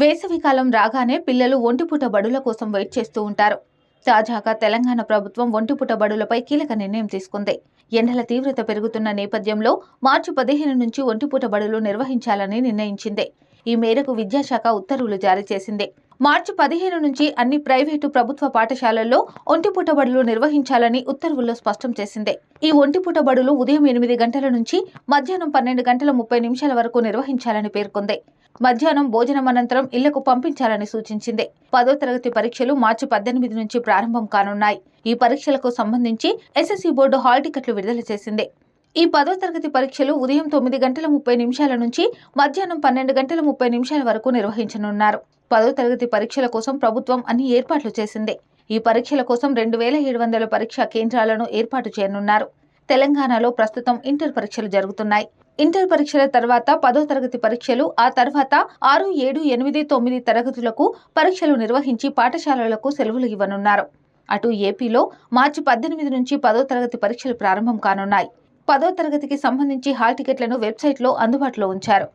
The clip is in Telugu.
వేసవికాలం రాగానే పిల్లలు ఒంటిపూట బడుల కోసం వెయిట్ చేస్తూ ఉంటారు. తాజాగా తెలంగాణ ప్రభుత్వం ఒంటిపూట బడులపై కీలక నిర్ణయం తీసుకుంది. ఎండల తీవ్రత పెరుగుతున్న నేపథ్యంలో మార్చి పదిహేను నుంచి ఒంటిపూట బడులు నిర్వహించాలని నిర్ణయించింది. ఈ మేరకు విద్యాశాఖ ఉత్తర్వులు జారీ చేసింది. మార్చి పదిహేను నుంచి అన్ని ప్రైవేటు ప్రభుత్వ పాఠశాలల్లో ఒంటిపూట బడులు నిర్వహించాలని ఉత్తర్వుల్లో స్పష్టం చేసింది. ఈ ఒంటిపూట బడులు ఉదయం ఎనిమిది గంటల నుంచి మధ్యాహ్నం పన్నెండు గంటల ముప్పై నిమిషాల వరకు నిర్వహించాలని పేర్కొంది. మధ్యాహ్నం భోజనం అనంతరం ఇళ్ళకు పంపించాలని సూచించింది. పదో తరగతి పరీక్షలు మార్చి పద్దెనిమిది నుంచి ప్రారంభం కానున్నాయి. ఈ పరీక్షలకు సంబంధించి ఎస్ఎస్సీ బోర్డు హాల్ టికెట్లు విడుదల చేసింది. ఈ పదో తరగతి పరీక్షలు ఉదయం తొమ్మిది గంటల ముప్పై నిమిషాల నుంచి మధ్యాహ్నం పన్నెండు గంటల ముప్పై నిమిషాల వరకు నిర్వహించనున్నారు. పదో తరగతి పరీక్షల కోసం ప్రభుత్వం అన్ని ఏర్పాట్లు చేసింది. ఈ పరీక్షల కోసం రెండు వేల ఏడు వందల పరీక్షా కేంద్రాలను ఏర్పాటు చేయనున్నారు. తెలంగాణలో ప్రస్తుతం ఇంటర్ పరీక్షలు జరుగుతున్నాయి. ఇంటర్ పరీక్షల తర్వాత పదో తరగతి పరీక్షలు ఆ తర్వాత ఆరు ఏడు ఎనిమిది తొమ్మిది తరగతులకు పరీక్షలు నిర్వహించి పాఠశాలలకు సెలవులు ఇవ్వనున్నారు. అటు ఏపీలో మార్చి పద్దెనిమిది నుంచి పదో తరగతి పరీక్షలు ప్రారంభం కానున్నాయి. పదో తరగతికి సంబంధించి హాల్ టికెట్లను వెబ్సైట్లో అందుబాటులో ఉంచారు.